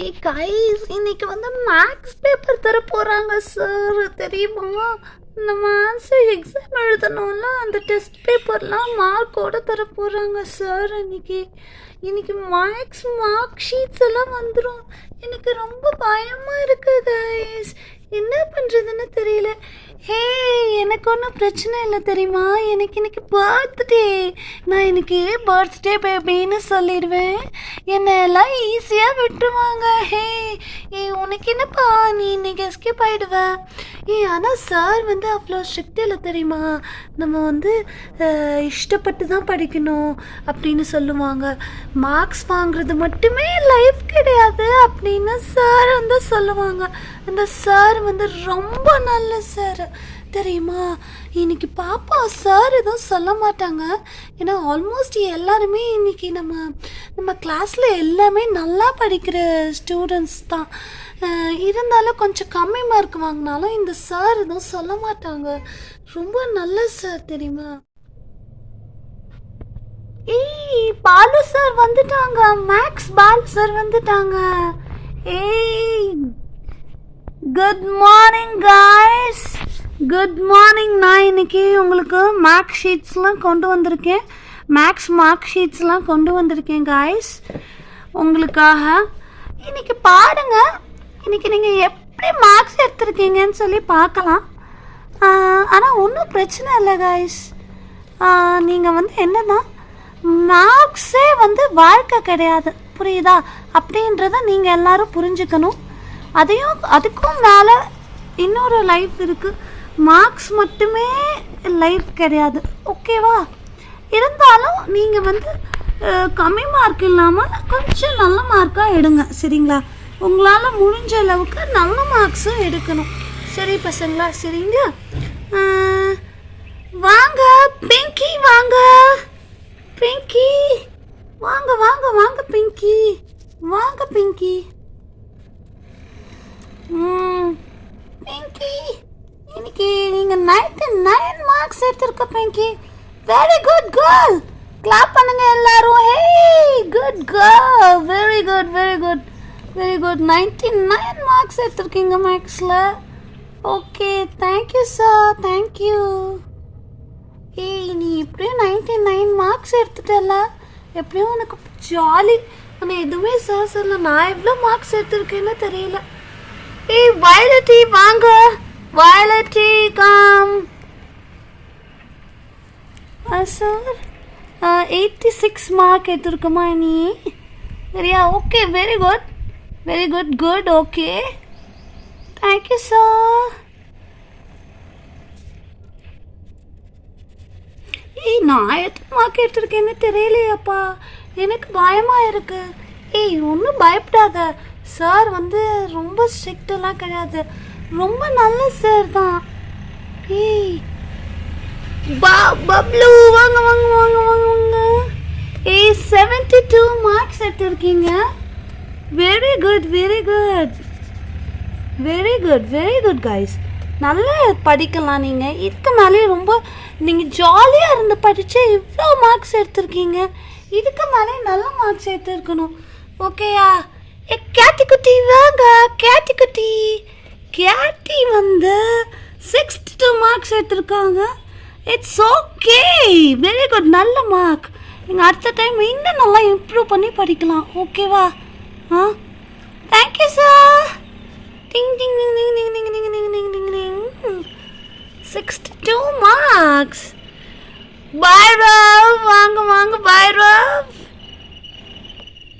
ஏய் கைஸ் இன்னைக்கு வந்து மேக்ஸ் பேப்பர் தர போகிறாங்க சார் தெரியுமா? நம்ம ஆன்சர் எக்ஸாம் எழுதணும்ல அந்த டெஸ்ட் பேப்பர்லாம் மார்க்கோட தர போகிறாங்க சார் இன்னைக்கு. இன்னைக்கு மேக்ஸ் மார்க் ஷீட்ஸ் எல்லாம் வந்துடும் எனக்கு ரொம்ப பயமாக இருக்குது கைஸ் என்ன பண்ணுறதுன்னு தெரியல. ஹே எனக்கு ஒன்றும் பிரச்சனை இல்லை தெரியுமா? எனக்கு இன்னைக்கு பர்த்டே நான் இன்னைக்கு பர்த்டே பேபின்னு சொல்லிடுவேன். என்னை எல்லாம் ஈஸியாக விட்டுருவாங்க. ஹே ஏ உனக்கு என்னப்பா? நீ இன்னைக்கு எஸ்கேப் ஆகிடுவ ஏ ஆனால் சார் வந்து அவ்வளோ ஸ்ட்ரிக்ட் இல்லை தெரியுமா? நம்ம வந்து இஷ்டப்பட்டு தான் படிக்கணும் அப்படின்னு சொல்லுவாங்க. மார்க்ஸ் வாங்குறது மட்டுமே லைஃப் கிடையாது அப்படின்னு சார் வந்து சொல்லுவாங்க. அந்த சார் வந்து ரொம்ப நல்ல சார் தெரியுமா? இன்னைக்கு பாப்பா சார் எதுவும் சொல்ல மாட்டாங்க. ஏன்னா ஆல்மோஸ்ட் எல்லாருமே இன்னைக்கு நம்ம நம்ம கிளாஸில் எல்லாமே நல்லா படிக்கிற ஸ்டூடெண்ட்ஸ் தான். இருந்தாலும் கொஞ்சம் கம்மி மார்க் வாங்கினாலும் இந்த சார் எதுவும் சொல்ல மாட்டாங்க. ரொம்ப நல்ல சார் தெரியுமா? ஏய் பாலு சார் வந்துட்டாங்க. மேக்ஸ் பாலு சார் வந்துட்டாங்க. ஏய் good morning guys good morning நான் இன்னைக்கு உங்களுக்கு மார்க் ஷீட்ஸ்லாம் கொண்டு வந்திருக்கேன். மேக்ஸ் மார்க் ஷீட்ஸ்லாம் கொண்டு வந்திருக்கேன் காய்ஸ் உங்களுக்காக. இன்னைக்கு பாருங்க. இன்னைக்கு நீங்கள் எப்படி மார்க்ஸ் எடுத்திருக்கீங்கன்னு சொல்லி பார்க்கலாம். ஆனால் ஒன்றும் பிரச்சனை இல்லை காய்ஸ் நீங்கள் வந்து என்னன்னா மார்க்ஸே வந்து வாழ்க்கை கிடையாது. புரியுதா? அப்படின்றத நீங்கள் எல்லாரும் புரிஞ்சுக்கணும். அதையும் அதுக்கும் மேலே இன்னொரு லைஃப் இருக்குது மார்க்ஸ் மட்டுமே லைஃப் கிடையாது. ஓகேவா இருந்தாலும் நீங்கள் வந்து கம்மி மார்க் இல்லாமல் கொஞ்சம் நல்ல மார்க்காக எடுங்க. சரிங்களா? உங்களால் முடிஞ்ச அளவுக்கு நல்ல மார்க்ஸும் எடுக்கணும். சரி பசங்களா? சரிங்க. வாங்க. பிங்கி வாங்க. பிங்கி வாங்க வாங்க வாங்க பிங்கி வாங்க பிங்கி ம் பிங்கி இன்னைக்கு நீங்க 99 nine marks Pinky very good girl clap பண்ணுங்க எல்லாரும். Hey good girl very good very good very good 99 nine marks எடுத்திருக்கீங்க மேக்ஸில் ஓகே தேங்க்யூ சார் தேங்க்யூ ஏய் நீ எப்படியும் 99 நைன் மார்க்ஸ் எடுத்துட்டல எப்படியும் உனக்கு ஜாலி ஆனால் எதுவுமே சார் சொல்ல நான் எவ்வளோ மார்க்ஸ் எடுத்திருக்கேன்னு தெரியல. ஏய் வயலட்டி வாங்க. வயலட்டி come sir eighty six mark எடுத்துருக்குமா நீ? சரியா? Okay very good very good good okay thank you sir ஏய் நான் எத்தனை மார்க் எடுத்திருக்கேன்னு தெரியலையாப்பா. எனக்கு பயமாக இருக்கு. ஏய் ஒன்றும் பயப்படாத. சார் வந்து ரொம்ப ஸ்ட்ரிக்டெல்லாம் கிடையாது. ரொம்ப நல்ல சார் தான். ஏய் பப்ளு வாங்க வாங்க வாங்க வாங்க வாங்க. ஏ செவன்டி டூ மார்க்ஸ் எடுத்திருக்கீங்க. Very good very good very good very good guys நல்லா படிக்கலாம் நீங்கள் இதுக்கு மேலே ரொம்ப நீங்கள் ஜாலியாக இருந்து படித்து இவ்வளோ மார்க்ஸ் எடுத்திருக்கீங்க. இதுக்கு மேலே நல்ல மார்க்ஸ் எடுத்துருக்கணும். ஓகேயா ஏ கேட்டி குட்டி வாங்க கேட்டி குட்டி கேட்டி வந்து சிக்ஸ்டி டூ மார்க்ஸ் எடுத்திருக்காங்க. இட்ஸ் ஓகே வெரி குட் நல்ல மார்க் நீங்கள் அடுத்த டைம் இன்னும் நல்லா இம்ப்ரூவ் பண்ணி படிக்கலாம். ஓகேவா ஆ? Thank you sir ding ding ding ding ding ding ding ding ding ding ding sixty two marks Bhairav வாங்க வாங்க Bhairav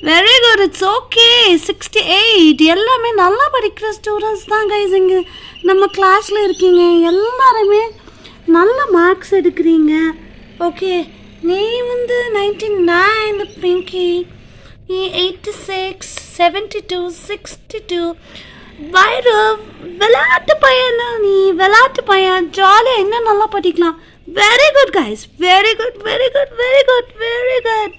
very good it's okay sixty eight எல்லாமே நல்லா படிக்கிற ஸ்டூடெண்ட்ஸ் தான் கைஸ் இங்கே நம்ம கிளாஸில் இருக்கீங்க. எல்லாருமே நல்ல மார்க்ஸ் எடுக்கிறீங்க. ஓகே நீ வந்து நைன்டி நைன் பிங்கி நீ eighty six seventy two sixty two Bhairav விளையாட்டு பையன் நீ? விளையாட்டு பையன். ஜாலியாக இன்னும் நல்லா படிக்கலாம்? Very good guys very good very good very good very good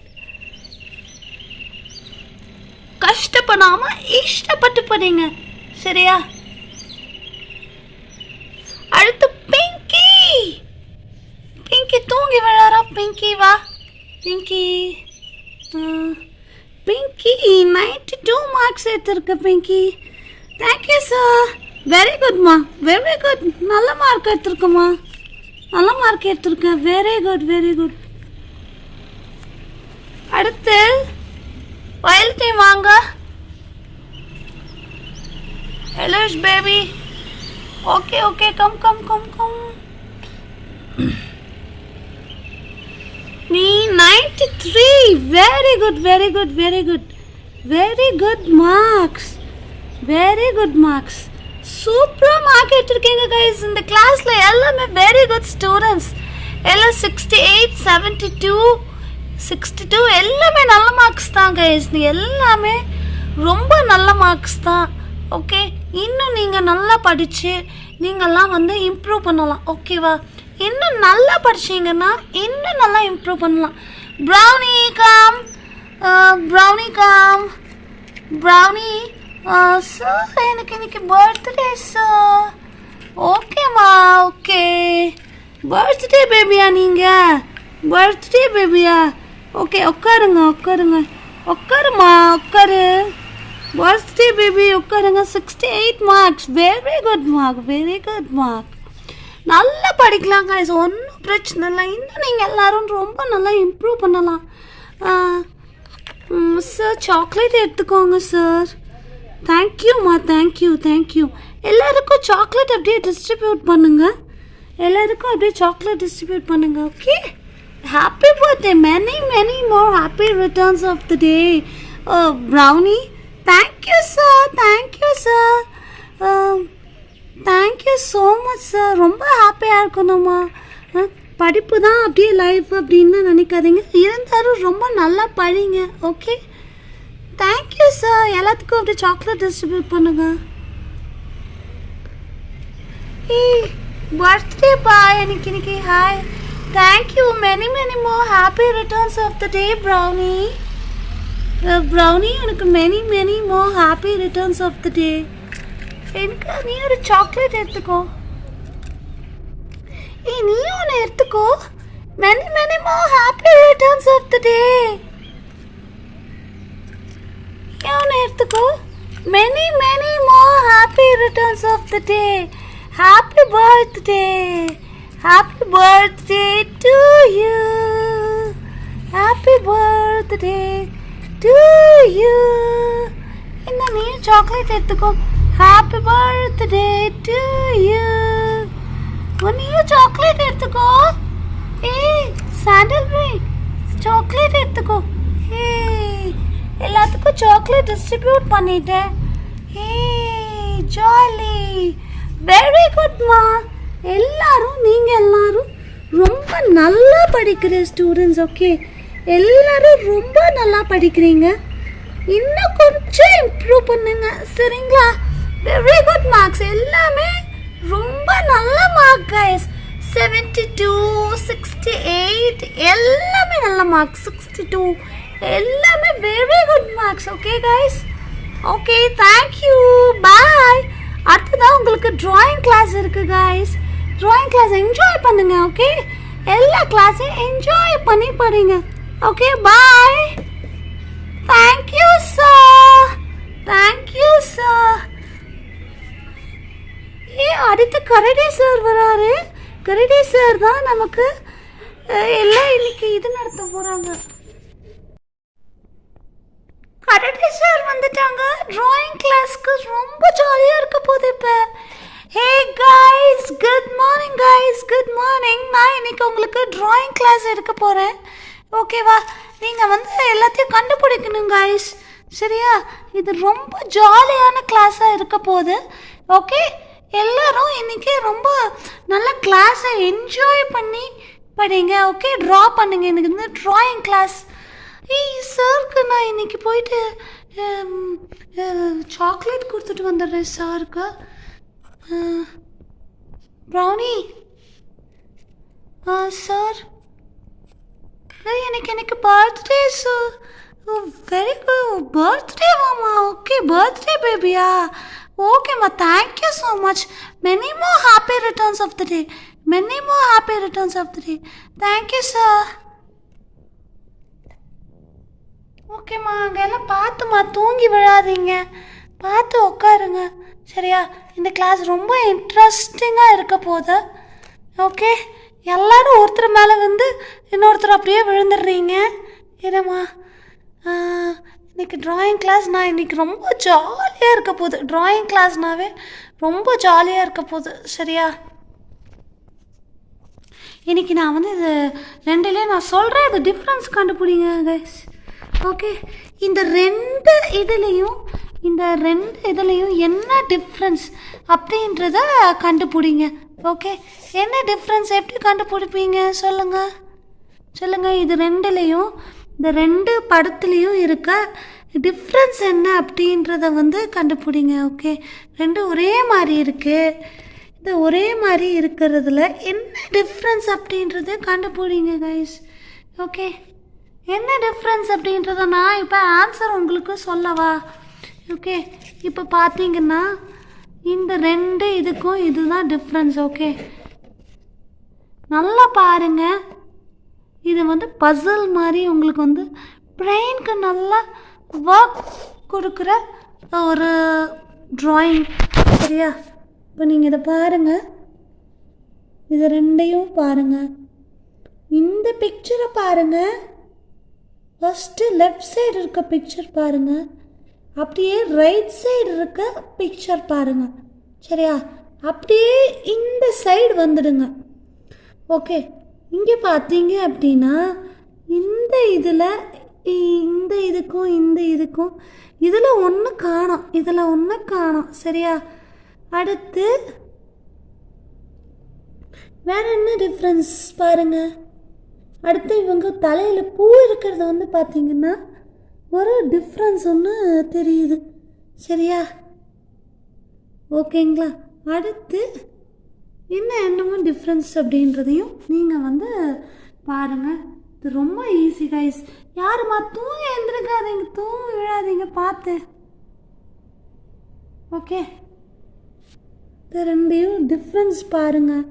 கஷ்டப்படாம இஷ்டப்பட்டு படிங்க. சரியா அடுத்து பிங்கி பிங்கி பிங்கி வா Pinky Pinky ninety two marks எடுத்திருக்க Pinky thank you sir very குட்மா very good நல்ல மார்க் எடுத்திருக்கம்மா நல்ல மார்க் எடுத்துருக்கேன். வெரி குட் வெரி குட் அடுத்து வயல் டீம் வாங்க. எலிஷ் baby okay okay come come come come நீ ninety three very good very good very good very good marks very good marks சூப்பராக mark எடுத்திருக்கீங்க கைஸ் இந்த கிளாஸில் எல்லாமே வெரி குட் ஸ்டூடெண்ட்ஸ் எல்லாம் sixty eight seventy two sixty two எல்லாமே நல்ல marks தான் கைஸ் எல்லாமே ரொம்ப நல்ல மார்க்ஸ் தான். ஓகே இன்னும் நீங்கள் நல்லா படித்து நீங்கள்லாம் வந்து இம்ப்ரூவ் பண்ணலாம். ஓகேவா இன்னும் நல்லா படிச்சீங்கன்னா இன்னும் நல்லா இம்ப்ரூவ் பண்ணலாம். Brownie come Brownie come Brownie sir எனக்கு இன்னைக்கு பர்த்டே சார் ஓகேம்மா ஓகே பர்த்டே பேபியா நீங்கள் பர்த்டே பேபியா ஓகே உட்காருங்க உட்காருங்க. உட்காருமா உட்காரு. பர்த்டே பேபி உட்காருங்க. Sixty eight marks very good mark very good mark நல்லா படிக்கலாம் guys. ஒன்றும் பிரச்சனை இல்லை. இன்னும் நீங்கள் எல்லோரும் ரொம்ப நல்லா இம்ப்ரூவ் பண்ணலாம். சார் சாக்லேட் எடுத்துக்கோங்க சார் தேங்க்யூம்மா தேங்க்யூ தேங்க்யூ எல்லாருக்கும் சாக்லேட் அப்படியே டிஸ்ட்ரிபியூட் பண்ணுங்கள் எல்லாருக்கும் அப்படியே சாக்லேட் டிஸ்ட்ரிபியூட் பண்ணுங்கள் okay happy birthday many many more happy returns of the day Brownie thank you sir thank you sir thank you so much sir ரொம்ப ஹாப்பியாக இருக்கணுமா படிப்பு தான் அப்படியே லைஃப் அப்படின்னு நினைக்காதீங்க. இருந்தாலும் ரொம்ப நல்லா படிங்க ஓகே தேங்க்யூ சார் எல்லாத்துக்கும் அப்படியே சாக்லேட் டிஸ்ட்ரிபியூட் பண்ணுங்க. ஏய் பர்த்டே பா எனக்கு இன்னைக்கு. Hi thank you many many more happy returns of the day Brownie Brownie உனக்கு many many more happy returns of the day எனக்கு நீ ஒரு சாக்லேட் எடுத்துக்கோ. நீ ஒன்று எடுத்துக்கோ. Many many more happy returns of the day ஒன்று எடுத்துக்கோ. Many many more happy returns of the day happy birthday happy birthday to you happy birthday to you என்ன நீ சாக்லேட் எடுத்துக்கோ. ஹாப்பி பர்த்டே டு யூ நீயும் chocolate எடுத்துக்கோ ஏய் sandal by chocolate எடுத்துக்கோ ஏய் எல்லாத்துக்கும் சாக்லேட் டிஸ்ட்ரிபியூட் பண்ணிட்டேன். ஏய் ஜாலி வெரி குட்மா எல்லாரும் நீங்கள் எல்லாரும் ரொம்ப நல்லா படிக்கிற ஸ்டூடெண்ட்ஸ் ஓகே எல்லாரும் ரொம்ப நல்லா படிக்கிறீங்க. இன்னும் கொஞ்சம் இம்ப்ரூவ் பண்ணுங்க. சரிங்களா? வெரி குட் மார்க்ஸ் எல்லாமே ரொம்ப நல்ல mark guys seventy two sixty eight எல்லாமே நல்ல மார்க் சிக்ஸ்டி டூ எல்லாமே very good marks okay guys okay thank you bye அடுத்ததான் உங்களுக்கு ட்ராயிங் கிளாஸ் இருக்கு கைஸ் ட்ராயிங் கிளாஸ் என்ஜாய் பண்ணுங்க ஓகே எல்லா கிளாஸையும் என்ஜாய் பண்ணி படிங்க okay bye thank you sir thank you sir ஏ அடுத்து கரடி சார் வராரு. கரடி சார் தான் நமக்கு எல்லாம் இன்னைக்கு இது நடத்த போகிறாங்க கரடி சார் வந்துட்டாங்க டிராயிங் கிளாஸ்க்கு ரொம்ப ஜாலியாக இருக்க போகுது இப்போ. Hey guys good morning guys good morning நான் இன்னைக்கு உங்களுக்கு டிராயிங் கிளாஸ் எடுக்க போகிறேன் ஓகேவா நீங்கள் வந்து எல்லாத்தையும் கண்டுபிடிக்கணும் காய்ஸ் சரியா? இது ரொம்ப ஜாலியான கிளாஸாக இருக்க போகுது. ஓகே எல்லோரும் இன்றைக்கி ரொம்ப நல்ல கிளாஸை என்ஜாய் பண்ணி படிங்க. ஓகே ட்ரா பண்ணுங்க. எனக்கு வந்து ட்ராயிங் கிளாஸ் ஏய் சாருக்கு நான் இன்னைக்கு போயிட்டு சாக்லேட் கொடுத்துட்டு வந்துடுறேன் சாருக்கு ப்ரௌனி சார் எனக்கு எனக்கு birthday sir very good birthday மாமா ஓகே பர்த்டே பேபியா ஓகேம்மா thank you so much many more happy returns of the day many more happy returns of the day thank you sir ஓகேம்மா அங்கே எல்லாம் பார்த்துமா தூங்கி விழாதீங்க. பார்த்து உட்காருங்க. சரியா இந்த கிளாஸ் ரொம்ப இன்ட்ரெஸ்டிங்காக இருக்க போகுது. ஓகே எல்லாரும் ஒருத்தர் மேலே வந்து இன்னொருத்தர் அப்படியே விழுந்துடுறீங்க. என்னம்மா? இன்றைக்கி இன்னைக்கு ட்ராயிங் கிளாஸ் நான் இன்னைக்கு ரொம்ப ஜாலியாக இருக்க போகுது. ட்ராயிங் கிளாஸ்னாவே ரொம்ப ஜாலியாக இருக்க போகுது. சரியா? இன்னைக்கு நான் வந்து இது ரெண்டுலேயும் நான் சொல்கிறேன் இது டிஃப்ரென்ஸ் கண்டுபிடிங்க கைஸ் ஓகே இந்த ரெண்டு இதுலேயும் இந்த ரெண்டு இதுலேயும் என்ன டிஃப்ரென்ஸ் அப்படின்றத கண்டுபிடிங்க. ஓகே என்ன டிஃப்ரென்ஸ் எப்படி கண்டுபிடிப்பீங்க? சொல்லுங்கள் சொல்லுங்கள் இது ரெண்டுலேயும் இந்த ரெண்டு படத்துலேயும் இருக்க டிஃப்ரென்ஸ் என்ன அப்படின்றத வந்து கண்டுபிடிங்க ஓகே ரெண்டும் ஒரே மாதிரி இருக்குது இந்த ஒரே மாதிரி இருக்கிறதுல என்ன டிஃப்ரென்ஸ் அப்படின்றத கண்டுபிடிங்க கைஸ் ஓகே என்ன டிஃப்ரென்ஸ் அப்படின்றத நான் இப்போ ஆன்சர் உங்களுக்கு சொல்லவா? ஓகே இப்போ பார்த்தீங்கன்னா இந்த ரெண்டு இதுக்கும் இதுதான் டிஃப்ரென்ஸ் ஓகே நல்லா பாருங்க. இது வந்து பசில் மாதிரி உங்களுக்கு வந்து பிரெயினுக்கு நல்லா ஒர்க் கொடுக்குற ஒரு ட்ராயிங் சரியா? இப்போ நீங்கள் இதை பாருங்கள் இது ரெண்டையும் பாருங்கள் இந்த பிக்சரை பாருங்கள் ஃபஸ்ட்டு லெஃப்ட் சைடு இருக்க பிக்சர் பாருங்கள் அப்படியே ரைட் சைடு இருக்க பிக்சர் பாருங்கள் சரியா? அப்படியே இந்த சைடு வந்துடுங்க. ஓகே இங்கே பார்த்தீங்க அப்படின்னா இந்த இதில் இந்த இதுக்கும் இந்த இதுக்கும் இதில் ஒன்று காணோம். இதில் ஒன்று காணோம். சரியா? அடுத்து வேற என்ன டிஃப்ரென்ஸ் பாருங்கள் அடுத்து இவங்க தலையில் பூ இருக்கிறது வந்து பார்த்தீங்கன்னா ஒரு டிஃப்ரென்ஸ் ஒன்று தெரியுது. சரியா? ஓகேங்களா? அடுத்து என்ன என்னமோ டிஃப்ரென்ஸ் அப்படின்றதையும் நீங்கள் வந்து பாருங்கள் இது ரொம்ப ஈஸி கைஸ் யாரும்மா தூங்க எழுந்திருக்காதீங்க தூங்க விழாதீங்க பார்த்து. ஓகே? இது ரெண்டையும் டிஃப்ரென்ஸ் பாருங்கள்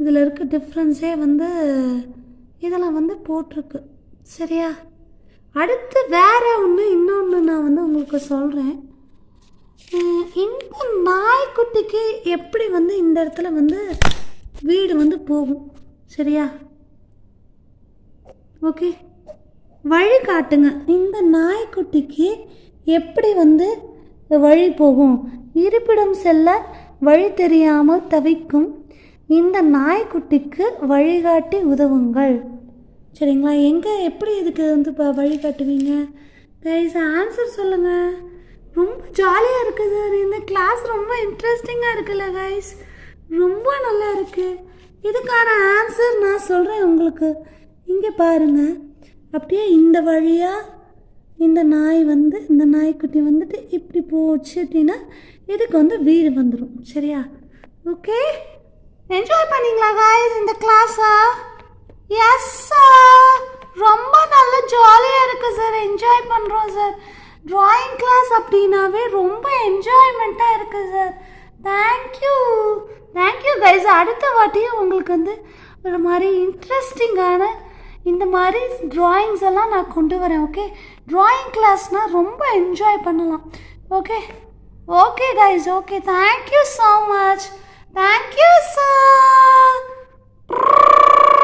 இதில் இருக்க டிஃப்ரென்ஸே வந்து இதெல்லாம் வந்து போட்டிருக்கு. சரியா? அடுத்து வேறு ஒன்று இன்னொன்று நான் வந்து உங்களுக்கு சொல்கிறேன் இந்த நாய்க்குட்டிக்கு எப்படி வந்து இந்த இடத்துல வந்து வீடு வந்து போகும்? சரியா? ஓகே? வழி காட்டுங்க. இந்த நாய்க்குட்டிக்கு எப்படி வந்து வழி போகும்? இருப்பிடம் செல்ல வழி தெரியாமல் தவிக்கும் இந்த நாய்க்குட்டிக்கு வழிகாட்டி உதவுங்கள். சரிங்களா? எங்கே எப்படி இதுக்கு வந்து இப்போ வழிகாட்டுவீங்க கைஸ் ஆன்சர் சொல்லுங்கள் ரொம்ப ஜாலியாக இருக்குது சார். இந்த கிளாஸ் ரொம்ப இன்ட்ரெஸ்டிங்காக இருக்குல்ல கைஸ் ரொம்ப நல்லா இருக்குது இதுக்கான ஆன்சர் நான் சொல்கிறேன் உங்களுக்கு. இங்கே பாருங்கள் அப்படியே இந்த வழியாக இந்த நாய் வந்து இந்த நாய்க்குட்டி வந்துட்டு இப்படி போச்சு அப்படின்னா இதுக்கு வந்து வீடு வந்துடும் சரியா? ஓகே என்ஜாய் பண்ணீங்களா காய்ஸ் இந்த கிளாஸா எஸ் சார் ரொம்ப நல்ல ஜாலியாக இருக்குது சார் என்ஜாய் பண்ணுறோம் சார் ட்ராயிங் கிளாஸ் அப்படின்னாவே ரொம்ப என்ஜாய்மெண்ட்டாக இருக்குது சார் தேங்க்யூ தேங்க்யூ கைஸ் அடுத்த வாட்டியும் உங்களுக்கு வந்து ஒரு மாதிரி இன்ட்ரெஸ்டிங்கான இந்த மாதிரி ட்ராயிங்ஸ் எல்லாம் நான் கொண்டு வரேன் ஓகே ட்ராயிங் கிளாஸ்னால் ரொம்ப என்ஜாய் பண்ணலாம் okay okay guys okay thank you so much thank you sir bell அடிச்சிருச்சு